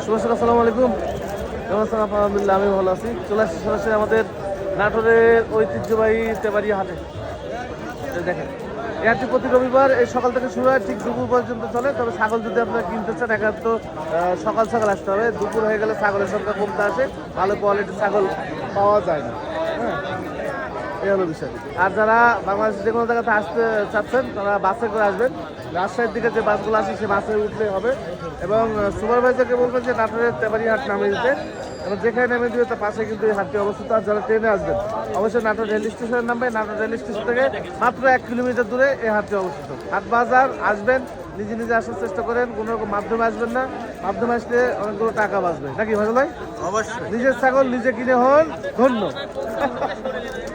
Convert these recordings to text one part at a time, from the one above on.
শুভেচ্ছা আসসালামু আলাইকুম। কেমন আছেন? আলহামদুলিল্লাহ আমি ভালো আছি। চলে আসছি সরাসরি আমাদের নাটোরের ঐতিহ্যবাহী তেবাড়িয়া হাটে। দেখেন হাটটি প্রতি রবিবার এই সকাল থেকে শুরু হয় ঠিক দুপুর পর্যন্ত চলে। তবে ছাগল যদি আপনারা কিনতে চান একান্ত আহ, সকাল সকাল আসতে হবে। দুপুর হয়ে গেলে ছাগলের সংখ্যা কমতে আসে। ভালো কোয়ালিটির ছাগল পাওয়া যায় না। হ্যাঁ এই হলো বিষয়। আর যারা বাংলাদেশের যে কোনো জায়গাতে আসতে চাচ্ছেন তারা বাসে করে আসবেন। রাজশাহীর দিকে যে বাসগুলো আসে সে বাসে উঠলে হবে। এবং সুপারভাইজারকে বলবেন যে নাটোরের তেবারি হাট নামে দিতে। এবং যেখানে নেমে দিবে তার পাশে কিন্তু এই হাটটি অবস্থিত। আর যারা ট্রেনে আসবেন অবশ্যই নাটোর রেল স্টেশনের নামবে নাটোর রেল স্টেশন থেকে মাত্র এক কিলোমিটার দূরে এই হাটটি অবস্থিত। হাট বাজার আসবেন নিজে নিজে আসার চেষ্টা করেন কোনো রকম মাধ্যমে আসবেন না। মাধ্যমে আসলে অনেকগুলো টাকা বাঁচবে। নাকি ভালো ভাই? অবশ্যই। নিজের ছাগল নিজে কিনে হন ধন্য।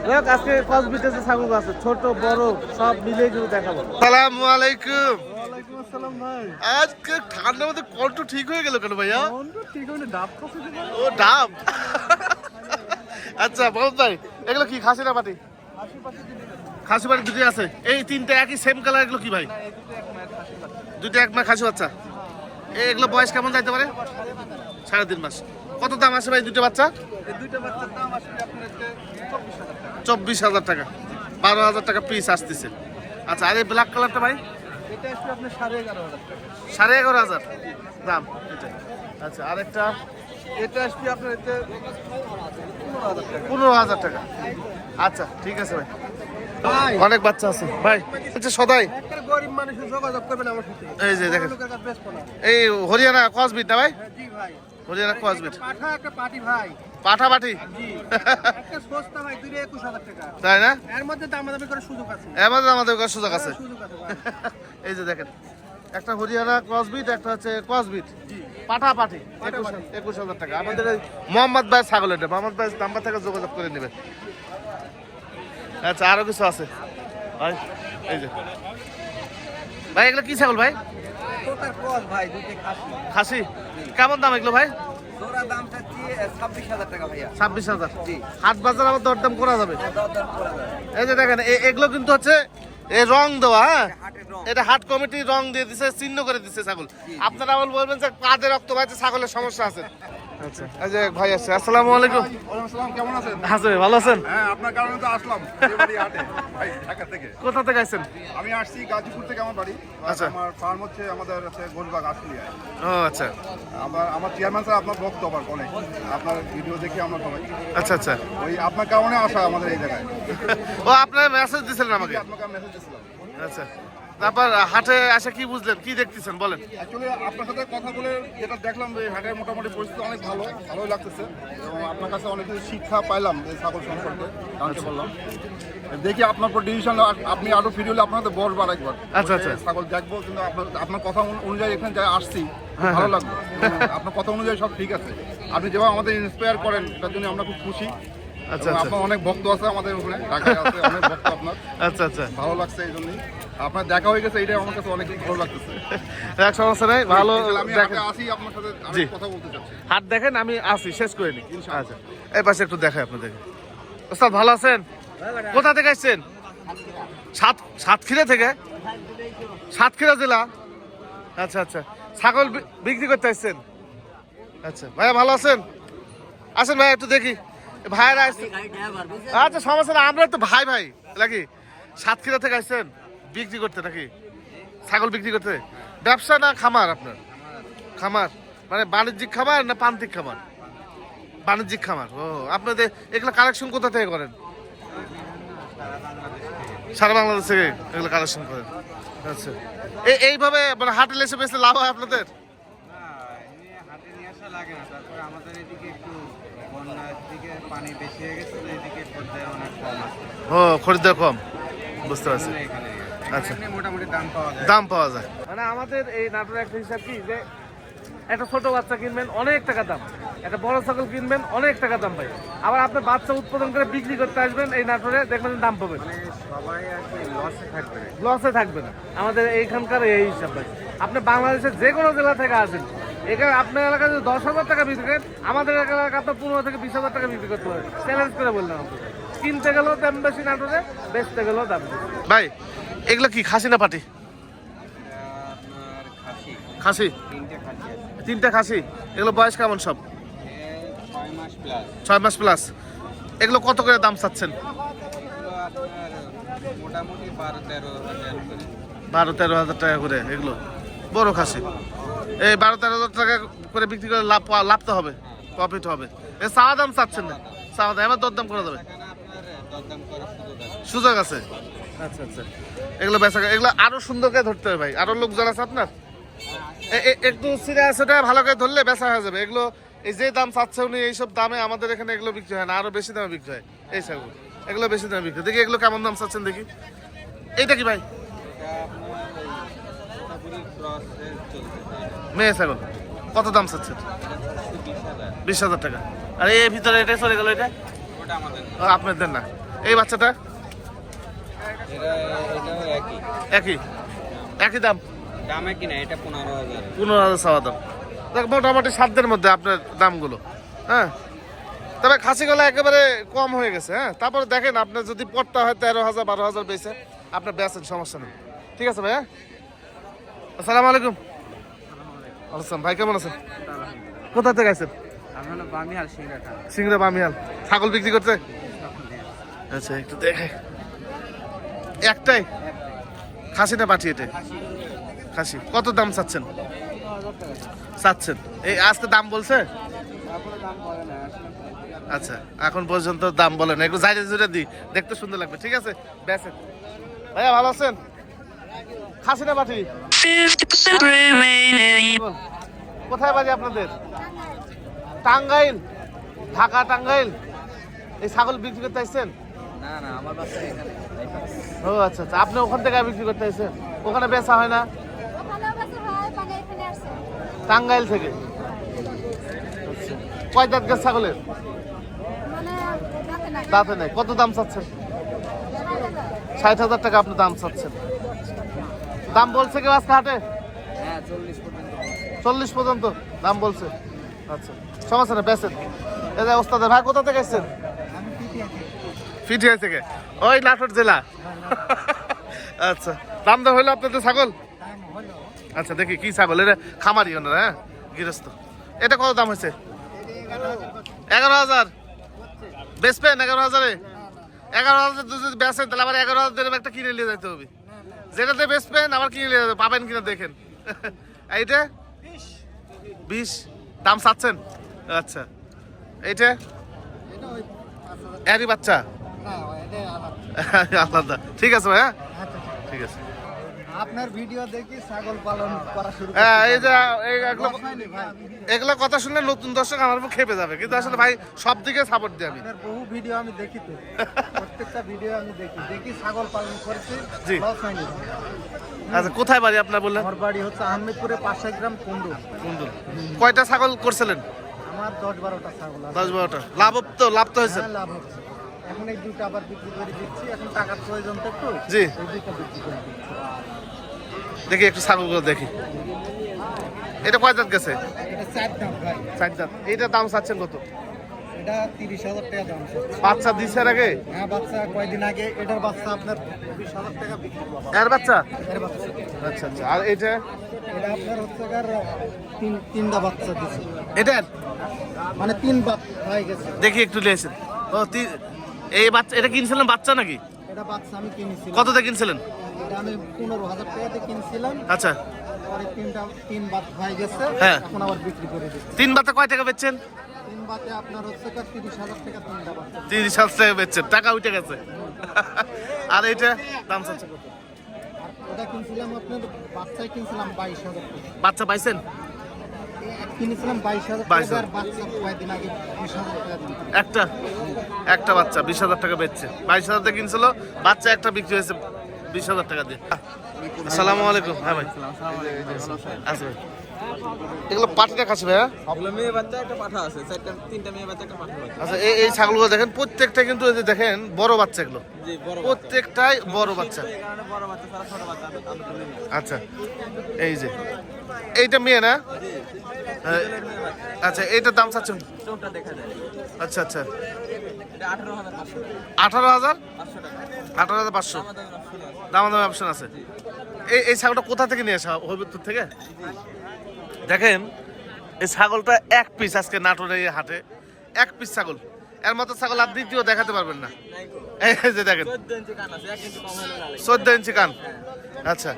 দেখ আজকে কস বিটেছে ছাগল আছে ছোট বড় সব মিলে কিন্তু দেখাবো। সালামু আলাইকুম। ওয়ালাইকুম আসসালাম ভাই। আজকে ঠান্ডার মধ্যে কণ্ঠ ঠিক হয়ে গেল কেন ভাইয়া? ঠিক ডাব ও ডাব আচ্ছা বহুত ভাই এগুলো কি খাসি না পাটি? খাসি পাটি দুটি আছে। এই তিনটে একই সেম কালার এগুলো কি ভাই? দুটো এক মাস খাসি বাচ্চা। এই এগুলো বয়স কেমন যাইতে পারে? সাড়ে তিন মাস। কত দাম আছে ভাই দুটো বাচ্চা? এই দুইটা বাচ্চার দাম আসলে আপনার চব্বিশ হাজার টাকা। বারো হাজার টাকা পিস আসতেছে। আচ্ছা আর এই ব্ল্যাক কালারটা ভাই? সাড়ে এগারো হাজার দাম এটা আচ্ছা আরেকটা এটা আসবে আপনার এতে পনেরো হাজার টাকা। আচ্ছা ঠিক আছে ভাই। অনেক বাচ্চা আছে। ভাই হচ্ছে সদাই। এই যে দেখেন। এই হরিয়ানা কসবিট না ভাই? হরিয়ানা কসবিট পাঠা একটা পাটি ভাই। পাঠা পাঠি জি একটা সস্তা ভাই দুই একুশ হাজার টাকা। তাই না? এর মধ্যে দামাদামি করার সুযোগ আছে। আমাদের আমাদের কাছে সুযোগ আছে। সুযোগ আছে এই যে দেখেন একটা হরিয়ানা ক্রসবিট একটা হচ্ছে ক্রসবিট পাঠা পাঠি একুশ হাজার টাকা। আমাদের মোহাম্মদ ভাই ছাগল এটা মোহাম্মদ ভাই নাম্বার থেকে যোগাযোগ করে নেবে আচ্ছা আরও কিছু আছে? ভাই এই যে। ভাই এগুলো কি ছাগল ভাই? খাসি। কেমন দাম এগুলো ভাই? দাম চাচ্ছি ছাব্বিশ হাজার টাকা ভাইয়া। ছাব্বিশ হাজার? জি। হাট বাজার আবার দরদাম করা যাবে? যাবে। এই যে দেখেন এগুলো কিন্তু হচ্ছে এই রং দেওয়া হ্যাঁ? এটা হাট কমিটি রং দিয়ে দিছে চিহ্ন করে দিছে ছাগল। আপনারা আবার বলবেন যে কাদের রক্ত ভাইছে ছাগলের সমস্যা আছে। আচ্ছা। এই যে ভাই আছে আসসালামু আলাইকুম। কেমন আছেন? আছে ভালো আছেন? হ্যাঁ আপনার কারণে তো আসলাম ভাই ঢাকা থেকে। কোথা থেকে আমি আসছি গাজীপুর থেকে আমার বাড়ি। আচ্ছা। আমার ফার্ম হচ্ছে আমাদের গোলবাগ আশুলিয়ায় ও আচ্ছা। আবার আমার চেয়ারম্যান স্যার আপনার ভক্ত আবার অনেক। আপনার ভিডিও দেখি আমরা সবাই। আচ্ছা আচ্ছা। ওই আপনার কারণে আসা আমাদের এই জায়গায়। ও আপনার মেসেজ দিছিলেন আমাকে। আপনাকে মেসেজ দিয়েছিলাম আচ্ছা। তারপর হাটে আসে কি বুঝলেন? কি দেখতেছেন? বলেন। অ্যাকচুয়ালি আপনার সাথে কথা বলে যেটা দেখলাম যে হাটের মোটামুটি পরিস্থিতি অনেক ভালো ভালোই লাগতেছে। এবং আপনার কাছে অনেক কিছু শিক্ষা পাইলাম এই ছাগল সম্পর্কে জানতে পারলাম দেখি আপনার পর ডিসিশন আপনি আরও ফিরে হলে আপনাদের বসবার একবার। আচ্ছা, আচ্ছা। ছাগল দেখব কিন্তু আপনার আপনার কথা অনুযায়ী এখানে যাই আসছি হ্যাঁ, ভালো লাগল আপনার কথা অনুযায়ী সব ঠিক আছে। আপনি যেভাবে আমাদের ইন্সপায়ার করেন তার জন্য আমরা খুব খুশি। আচ্ছা, আচ্ছা। আপনার অনেক ভক্ত আছে আমাদের ওখানে ঢাকায় আছে অনেক ভক্ত আপনার। আচ্ছা আচ্ছা। ভালো লাগছে এই জন্যই। আপনার দেখা হয়ে গেছে এটাই আমার কাছে অনেক ভালো লাগতেছে। এক সমস্যা নেই ভালো আমি আসি আপনার সাথে আমি কথা বলতে চাচ্ছি। হাট দেখেন আমি আসি শেষ করে নি ইনশাআল্লাহ। আচ্ছা এই পাশে একটু দেখাই ওস্তাদ ভালো আছেন? কোথা থেকে আসছেন? সাত সাতক্ষীরা থেকে? সাতক্ষীরা জেলা? আচ্ছা আচ্ছা। ছাগল বিক্রি করতে আসছেন? আচ্ছা ভাইয়া ভালো আছেন? আসেন ভাই একটু দেখি। ভাইয়েরা আসছেন আচ্ছা সমস্যা না আমরা তো ভাই ভাই, নাকি? সাতক্ষীরা থেকে আসছেন, বিক্রি করতে নাকি? ছাগল বিক্রি করতে? ব্যবসা না খামার আপনার? খামার? মানে বাণিজ্যিক খামার না প্রান্তিক খামার? বাণিজ্যিক খামার, ও, আপনাদের এগুলো কালেকশন কোথা থেকে করেন? সারা বাংলাদেশ থেকে এগুলো কালেকশন করেন। আচ্ছা। এই এইভাবে মানে হাটে লেসে বেসে লাভ হয় আপনাদের? ও খরিদ্দার কম। বুঝতে পারছি। আচ্ছা। মোটামুটি দাম পাওয়া যায়। দাম পাওয়া যায়। মানে আমাদের এই নাটোরের একটা হিসাব কি যে একটা ছোট বাচ্চা কিনবেন অনেক টাকা দাম। একটা বড় ছাগল কিনবেন অনেক টাকা দাম ভাই। আবার আপনি বাচ্চা উৎপাদন করে বিক্রি করতে আসবেন এই নাটোরে দেখবেন দাম পাবেন মানে লসে থাকবে। লসে থাকবে না। আমাদের এইখানকার এই হিসাব ভাই। আপনি বাংলাদেশের যে কোনো জেলা থেকে আসেন এখানে আপনার এলাকায় যদি দশ হাজার টাকা বিক্রি করেন আমাদের এলাকায় আপনার পনেরো থেকে বিশ হাজার টাকা বিক্রি করতে পারেন চ্যালেঞ্জ করে বললাম আপনাকে। কিনতে গেলেও দাম বেশি নাটোরে বেচতে গেলেও দাম ভাই এগুলো কি খাসি না পাটি? খাসি। তিনটে খাসি। এগুলো বয়স কেমন সব? ছয় মাস প্লাস ছয় মাস প্লাস এগুলো কত করে দাম চাচ্ছেন? বারো তেরো হাজার টাকা করে এগুলো। বড় খাসি। এই বারো তেরো হাজার টাকা করে বিক্রি করে লাভ লাভ তো হবে প্রফিট হবে। এ চাওয়া দাম চাচ্ছেন না চাওয়া দাম। এবার দরদাম করে দেবে সুযোগ আছে। আচ্ছা আচ্ছা। এগুলো বেচা এগুলো আরও সুন্দর করে ধরতে হবে ভাই। আরও লোকজন আছে আপনার? একটু সিরে আছে এটা ভালো করে ধরলে বেচা হয়ে যাবে। এগুলো এই যে দাম চাচ্ছে উনি এইসব দামে আমাদের এখানে এগুলো বিক্রি হয় না। আরও বেশি দামে বিক্রি হয়। এই ছাগল। এগুলো বেশি দামে বিক্রি হয়। দেখি এগুলো কেমন দাম চাচ্ছেন দেখি। এইটা কি ভাই এটা আপনার ওই ক্রসের চলছে মেয়ে ছাগল। কত দাম চাচ্ছেন বিশ হাজার টাকা। আর এই ভিতরে এটা চলে গেল এটা। আপনাদের না। এই বাচ্চাটা? একই। একই দাম? পনেরো হাজার পনেরো দাম। দেখ, মোটামুটি সাধ্যের মধ্যে আপনার দামগুলো হ্যাঁ? তবে খাসিগুলো একেবারে কম হয়ে গেছে হ্যাঁ? তারপরে দেখেন, আপনার যদি পট্টা হয় তেরো হাজার, বারো হাজার বেচে, আপনার বেচেন, সমস্যা নেই। ঠিক আছে ভাই হ্যাঁ আসসালামু আলাইকুম। আসসালাম ভাই কেমন আছেন? কোথা থেকে সিংড়াটা সিংড়া বামিয়াল ছাগল বিক্রি করতে আচ্ছা একটু দেখে। একটাই? খাসি না পাঠি এটা খাসি। কত দাম চাচ্ছেন? চাচ্ছেন। এই আজকে দাম বলছে? বলে না আচ্ছা এখন পর্যন্ত দাম বলেন একটু জাইরে জুড়ে দিই। দেখতে সুন্দর লাগবে ঠিক আছে? বেসেন ভাইয়া ভালো আছেন? খাসি না পাঠি 50% remaining. কোথায় বাড়ি আপনাদের? টাঙ্গাইল? ঢাকা টাঙ্গাইল? এই ছাগল বিক্রি করতে আসছেন? না না আমার বাচ্চা এখানে ও আচ্ছা আচ্ছা আপনি ওখান থেকে বিক্রি করতে আসছেন? ওখানে বেচা হয় না? হয় মানে টাঙ্গাইল থেকে? আচ্ছা। কয় দাঁত গাছ ছাগলের? মানে যাতে দাঁতে নেই। কত দাম চাচ্ছেন? ষাট হাজার টাকা আপনি দাম চাচ্ছেন। দাম বলছে কেউ আজকে হাটে? হ্যাঁ চল্লিশ পর্যন্ত দাম বলছে। আচ্ছা সমস্যা না বেচেন। এই যে ওস্তাদের ভাই কোথা থেকে এসছেন? ফিটিয়া থেকে। ওই নাটোর জেলা। আচ্ছা দাম দর হইল আপনাদের ছাগল? আচ্ছা দেখি কি ছাগল। এটা খামারি ওনারা হ্যাঁ? গৃহস্থ। এটা কত দাম হয়েছে? এগারো হাজার। বেচবেন এগারো হাজারে? এগারো হাজার যদি বেচেন তাহলে আবার এগারো হাজার একটা কিনে নিয়ে যাইতে হবে। যেটাতে বেচবেন আবার কি পাবেন কিনা দেখেন। এইটা? বিশ। দাম চাচ্ছেন? আচ্ছা। এইটা? এরই বাচ্চা? আলাদা। ঠিক আছে ভাই হ্যাঁ ঠিক আছে। আপনার ভিডিও দেখি ছাগল পালন করা শুরু হ্যাঁ এই যে এগুলো এগুলো কথা শুনলে নতুন দর্শক আমার উপর খেপে যাবে। কিন্তু আসলে ভাই সব দিকে সাপোর্ট দিই আমি। বহু ভিডিও আমি দেখি তো। প্রত্যেকটা ভিডিও আমি দেখি। দেখি ছাগল পালন করেছি জি। লস হয়নি। আচ্ছা কোথায় বাড়ি আপনার বললেন? আমার বাড়ি হচ্ছে আহমেদপুরে পাঁচশো গ্রাম কুন্ডু কুন্দুল। কয়টা ছাগল করছিলেন? আমার দশ বারোটা ছাগল দশ বারোটা। লাভ তো লাভ তো হয়েছে। হ্যাঁ, লাভ হচ্ছে। এখন এই দুটো আবার বিক্রি করে দিচ্ছি। এখন টাকার প্রয়োজন তো একটু। জি। বিক্রি করে দেখি একটু ছাগলগুলো দেখি। এটা কয় দাঁত গেছে? চার দাম দাঁত। এইটার দাম চাচ্ছেন কত? এটা তিরিশ হাজার টাকা দাম বাচ্চা দিছে এর আগে হ্যাঁ বাচ্চা কয়দিন আগে এটার বাচ্চা আপনার হাজার টাকা বিক্রি এর বাচ্চা? এর বাচ্চা। আচ্ছা আচ্ছা। আর এটা এটা আপনার হচ্ছে আর তিন তিনটা বাচ্চা এটার? মানে তিন বাপ হয়ে গেছে। দেখি একটু নিয়েছেন ও এই বাচ্চা এটা কিনছিলেন বাচ্চা নাকি? এটা বাচ্চা আমি কিনেছিলাম। কততে কিনছিলেন? এটা আমি পনেরো হাজার টাকাতে কিনছিলাম। আচ্ছা। পরে তিনটা তিন বাত হয়ে গেছে। হ্যাঁ। এখন আবার বিক্রি করে দিচ্ছি। তিন বাতে কয় টাকা বেচছেন? তিন বাতে আপনার হচ্ছে গিয়ে তিরিশ হাজার টাকা তিনটা বাচ্চা। তিরিশ হাজার টাকা বেচছেন। টাকা উঠে গেছে। আর এইটা দাম চাচ্ছে কত? আর ওটা কিনছিলাম আপনার বাচ্চায় কিনছিলাম বাইশ হাজার টাকা। বাচ্চা পাইছেন? কিনেছিলাম বাইশ হাজার 22,000 টাকা আর বাচ্চা কয়েকদিন আগে বিশ হাজার টাকা দিয়েছি। একটা? একটা বাচ্চা বিশ হাজার টাকা বেচছে। বাইশ হাজার টাকা কিনছিল বাচ্চা একটা বিক্রি হয়েছে বিশ হাজার টাকা দিয়ে। আসসালামু আলাইকুম। হ্যাঁ ভাই। আচ্ছা ভাই। এগুলো পাটিটা খাচ্ছে ভাই? মেয়ে বাচ্চা একটা পাঠা আছে। চারটা তিনটা মেয়ে বাচ্চা একটা পাঠা আচ্ছা এই এই ছাগলগুলো দেখেন প্রত্যেকটা কিন্তু এই যে দেখেন বড় বাচ্চা এগুলো। প্রত্যেকটাই বড় বাচ্চা। আচ্ছা এই যে। এইটা মেয়ে না? আচ্ছা এইটার দাম চাচ্ছেন? আচ্ছা আচ্ছা। আঠারো হাজার আঠারো হাজার? পাঁচশো দাম দামে অপশন আছে। এই এই ছাগলটা কোথা থেকে নিয়ে আসা? হবিবপুর থেকে? দেখেন এই ছাগলটা এক পিস আজকে নাটোরের হাটে। এক পিস ছাগল। এর মতো ছাগল আর দ্বিতীয় দেখাতে পারবেন না। এই যে দেখেন। চোদ্দ ইঞ্চি কান আচ্ছা।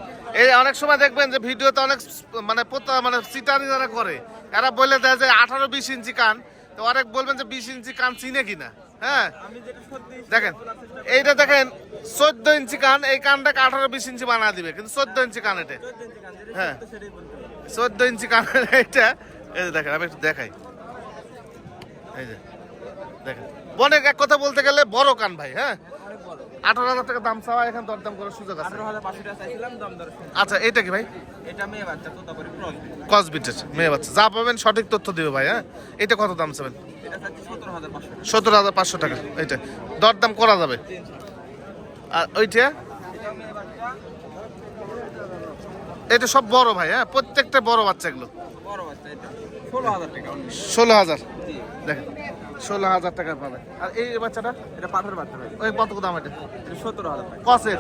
এই অনেক সময় দেখবেন যে ভিডিওতে অনেক মানে মানে সিটারি যারা করে এরা বলে দেয় যে আঠারো বিশ ইঞ্চি কান। তো অনেক বলবেন যে বিশ ইঞ্চি কান চিনে কিনা। হ্যাঁ। দেখেন, এইটা দেখেন, চোদ্দ ইঞ্চি কান, এই কানটাকে আঠারো বিশ ইঞ্চি বানা দিবে, কিন্তু চোদ্দ ইঞ্চি কান এটা। হ্যাঁ। চোদ্দ ইঞ্চি কান এটা এই যে দেখেন, আমি একটু দেখাই। এই যে, দেখেন। বনের এক কথা বলতে গেলে বড় কান ভাই হ্যাঁ? আঠারো হাজার টাকা দাম চাওয়া এখানে দরদাম করার সুযোগ আছে। আচ্ছা এটা কি ভাই? এটা মেয়ে বাচ্চা মেয়ে যা পাবেন সঠিক তথ্য দিবে ভাই হ্যাঁ? এটা কত দাম চাবেন? এটা সতেরো হাজার পাঁচশো টাকা। এইটা। দরদাম করা যাবে। আর ওইটা? এটা সব বড় ভাই হ্যাঁ? প্রত্যেকটা বড় বাচ্চা এগুলো। এটা। ষোলো হাজার দেখেন। ষোলো হাজার টাকা পাবে। আর এই বাচ্চাটা এটা পাথর বাচ্চা ভাই। ওই কত দাম এটা? সতেরো হাজার কসের?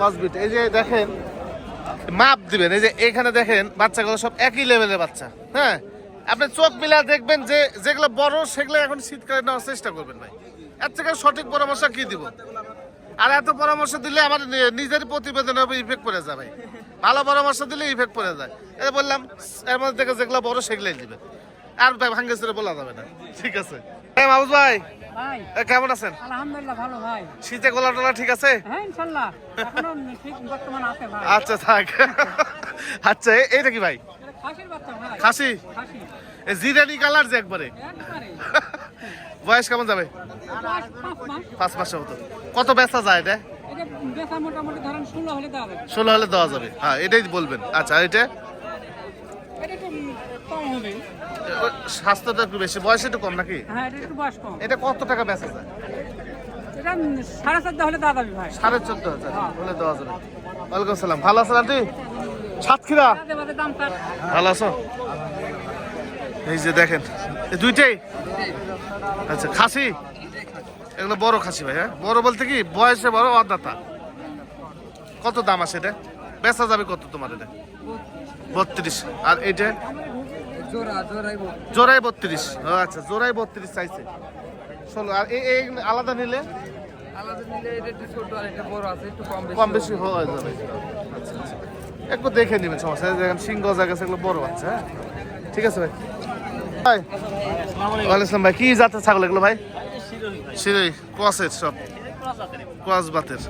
কসবিট এই যে দেখেন মাপ দিবেন। এই যে এখানে দেখেন বাচ্চাগুলো সব একই লেভেলের বাচ্চা। হ্যাঁ? আপনি চোখ মিলা দেখবেন যে যেগুলো বড় সেগুলো এখন শীতকালে নেওয়ার চেষ্টা করবেন ভাই। এর থেকে সঠিক পরামর্শ কি দিব? আর এত পরামর্শ দিলে আমার নিজের প্রতিবেদনের উপর ইফেক্ট পড়ে যাবে ভালো পরামর্শ দিলে ইফেক্ট পড়ে যায়। এটা বললাম এর মধ্যে থেকে যেগুলো বড় সেগুলোই দিবে আর ভাই ভাঙ্গে ছেড়ে বলা যাবে না। ঠিক আছে। হ্যাঁ মাহবুব ভাই কেমন আছেন? আলহামদুলিল্লাহ ভালো ভাই। শীতে গোলা টোলা ঠিক আছে? হ্যাঁ ইনশাল্লাহ। এখনও ঠিক বর্তমান আছে ভাই। আচ্ছা থাক। আচ্ছা এইটা কি ভাই? খাসির বাচ্চা ভাই। খাসি? খাসি। জিরানি কালার যে একবারে। বয়স কেমন যাবে? পাঁচ মাসের মতো। কত বেচা যায় এটা? ষোলো হলে দেওয়া যাবে। হ্যাঁ এটাই বলবেন। আচ্ছা এটা? কম হবে। স্বাস্থ্যটা একটু বেশি। বয়স একটু কম নাকি? হ্যাঁ এটা একটু বয়স কম। এটা কত টাকা বেচা যায়? এটা সাড়ে হলে যাবে ভাই। সাড়ে চোদ্দ হাজার হলে দেওয়া যাবে। ওয়ালাইকুম সালাম ভালো আছেন আন্টি? সাতক্ষীরা? ভালো আছো? এই যে দেখেন এই দুইটাই? আচ্ছা খাসি? এগুলো বড় খাসি ভাই হ্যাঁ? বড় বলতে কি বয়সে বড় অদাতা কত দাম আছে এটা? বেচা যাবে কত তোমার এটা? বত্রিশ। আর এটা জোড়া জোড়াই জোড়াই বত্রিশ। ও আচ্ছা জোড়াই বত্রিশ চাইছে। ষোলো আর এই এই আলাদা নিলে? আলাদা নিলে এটা একটু ছোট আর এটা বড় আছে একটু কম কম বেশি হয়ে যাবে। আচ্ছা আচ্ছা। একটু দেখে নেবেন সমস্যা দেখেন সিংহ জায়গা সেগুলো বড় বাচ্চা হ্যাঁ? ঠিক আছে ভাই। ভাই ওয়ালাইকুম ভাই। কি জাতের ছাগল এগুলো ভাই? কোয়াসের সব। কোয়াস বাতের।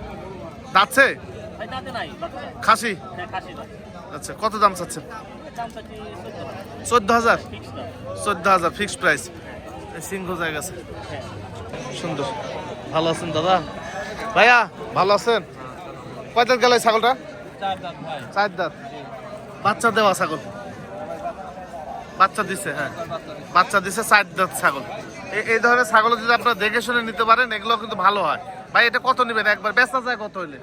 খাসি? আচ্ছা কত দাম চাচ্ছেন? চোদ্দ হাজার? চোদ্দ হাজার ফিক্সড প্রাইস সিংহ জায়গা আছে। সুন্দর। ভালো আছেন দাদা? ভাইয়া? ভালো আছেন? কয় দাঁত গেল ছাগলটা? চার দাঁত। বাচ্চা দেওয়া ছাগল। বাচ্চা দিছে হ্যাঁ। বাচ্চা দিছে চার দাঁত ছাগল। এই- এই ধরনের ছাগল যদি আপনারা দেখে শুনে নিতে পারেন এগুলো কিন্তু ভালো হয়। ভাই এটা কত নেবেন একবার? বেচা যায় কত হইলে?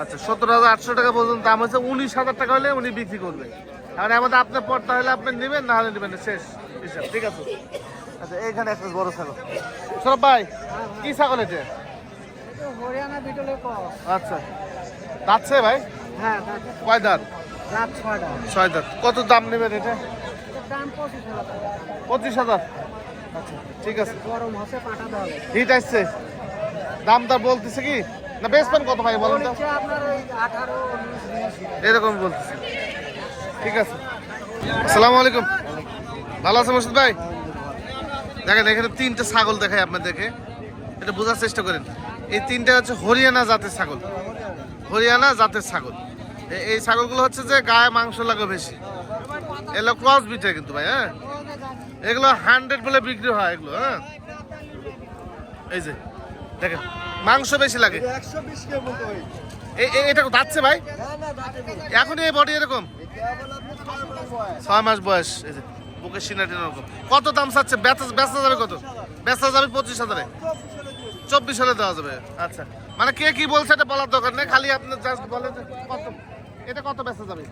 আচ্ছা সত্তর হাজার আটশো টাকা পর্যন্ত দাম হচ্ছে উনিশ হাজার টাকা হলে উনি বিক্রি করবে। আর আমাদের আপনার পড়তে হলে আপনি নেবেন না হলে নেবেন না, শেষ হিসাব ঠিক আছে? আচ্ছা এইখানে একটা বড় ছাগল। সরব ভাই কি ছাগল এটা? হরিয়ানা বিটলে আচ্ছা দাঁতছে ভাই? হ্যাঁ কয় দাঁত? ছয় দাঁত। কত দাম নেবেন এটা? দাম পঁচিশ হাজার। পঁচিশ হাজার। আচ্ছা ঠিক আছে। গরম হচ্ছে পাঠাতে হবে হিট আসছে। দাম দর বলতেছে কি? না বেচবেন কত ভাই বলেন তো? এরকম বলতেছে। ঠিক আছে। আসসালামু আলাইকুম। ভালো আছেন মুর্শিদ ভাই? দেখেন, এখানে তিনটে ছাগল দেখাই আপনাদেরকে। এটা বোঝার চেষ্টা করেন। এই তিনটা হচ্ছে হরিয়ানা জাতের ছাগল। হরিয়ানা জাতের ছাগল। এই ছাগলগুলো হচ্ছে যে গায়ে মাংস লাগে বেশি। এগুলো ক্রস বিটে কিন্তু ভাই হ্যাঁ? এগুলো হান্ড্রেড বলে বিক্রি হয় এগুলো হ্যাঁ? এই যে। দেখেন, মাংস বেশি লাগে। এটা যাচ্ছে ভাই? এখন এই বডি এরকম? ছয় মাস বয়স। এই বুকের সিনাটি এরকম। কত দাম চাচ্ছে? বেচা যাবে কত? বেচা যাবে পঁচিশ হাজারে। চব্বিশ হাজার দেওয়া যাবে। আচ্ছা। মানে কে কি বলছে এটা বলার দরকার নেই, খালি আপনি জাস্ট বলেন কত। এটা কত বেচা যাবে?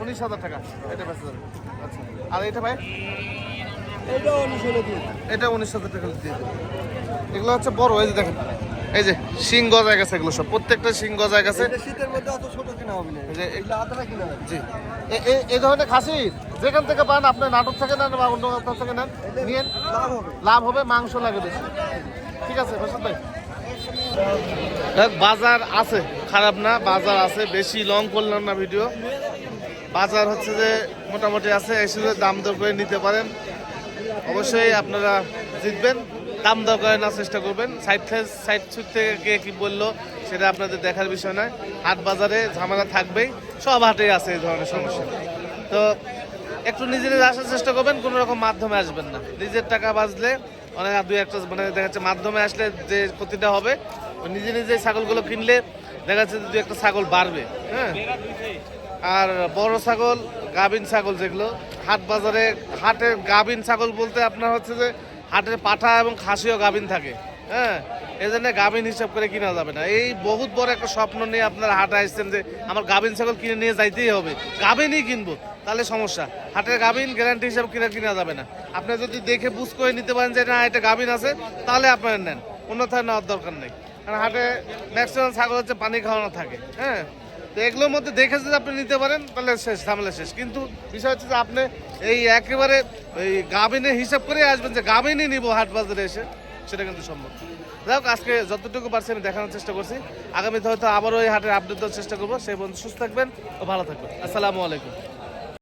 উনিশ হাজার টাকা। এটা বেচা যাবে। আচ্ছা। আর এটা ভাই? এটা উনিশ হাজার টাকা দিয়ে দেবে। এগুলো হচ্ছে বড় এই যে দেখেন। এই যে শিং গজায় গেছে এগুলো সব। প্রত্যেকটা শিং গজায় গেছে। শীতের মধ্যে অত ছোট কিনা হবে না। যে এগুলো আদা কিনা জি। এই ধরনের খাসি যেখান থেকে পান আপনি নাটক থেকে নেন বা অন্য কোথাও থেকে নেন নিয়ে লাভ হবে। লাভ হবে মাংস লাগে বেশি। ঠিক আছে ফেরশাদ ভাই। বাজার আছে খারাপ না বাজার আছে বেশি লং করলাম না ভিডিও বাজার হচ্ছে যে মোটামুটি আছে এসে দাম দর করে নিতে পারেন। অবশ্যই আপনারা জিতবেন, দাম দর করে নেওয়ার চেষ্টা করবেন। সাইড সাইড সুইট থেকে কে কি বলল সেটা আপনাদের দেখার বিষয় নয়। হাট বাজারে ঝামেলা থাকবেই, সব হাটেই আছে এই ধরনের সমস্যা। তো একটু নিজেদের আসার চেষ্টা করবেন, কোনো রকম মাধ্যমে আসবেন না। নিজের টাকা বাজলে অনেক দুই একটা মানে দেখা যাচ্ছে মাধ্যমে আসলে যে ক্ষতিটা হবে, নিজে নিজে ছাগলগুলো কিনলে দেখা যাচ্ছে দু একটা ছাগল বাড়বে হ্যাঁ? আর বড় ছাগল গাভিন ছাগল যেগুলো, হাট বাজারে হাটের গাভিন ছাগল বলতে আপনার হচ্ছে যে হাটের পাঠা এবং খাসিও গাভিন থাকে হ্যাঁ? এই জন্য গাভিন হিসাব করে কিনা যাবে না। এই বহুত বড় একটা স্বপ্ন নিয়ে আপনারা হাটে আসছেন যে আমার গাভিন ছাগল কিনে নিয়ে যাইতেই হবে। গাভিনই কিনবো, তাহলে সমস্যা। হাটের গাভিন গ্যারান্টি হিসাবে কিনা কিনা যাবে না। আপনি যদি দেখে বুঝ করে নিতে পারেন যে না, এটা গাভিন আছে, তাহলে আপনারা নেন। অন্যথায় নেওয়ার দরকার নেই। কারণ হাটে ম্যাক্সিমাম ছাগল হচ্ছে পানি খাওয়ানো থাকে হ্যাঁ? তো এগুলোর মধ্যে দেখে যদি আপনি নিতে পারেন, তাহলে শেষ, ঝামেলা শেষ। কিন্তু বিষয় হচ্ছে যে আপনি এই একেবারে এই গাভিনে হিসাব করে আসবেন যে গাভিনই নিব হাট বাজারে এসে, সেটা কিন্তু সম্ভব যাই হোক, আজকে যতটুকু পারছি আমি দেখানোর চেষ্টা করছি। আগামীতে হয়তো আবারও এই হাটের আপডেট দেওয়ার চেষ্টা করব। সেই বন্ধু সুস্থ থাকবেন ও ভালো থাকবেন। আসসালামু আলাইকুম।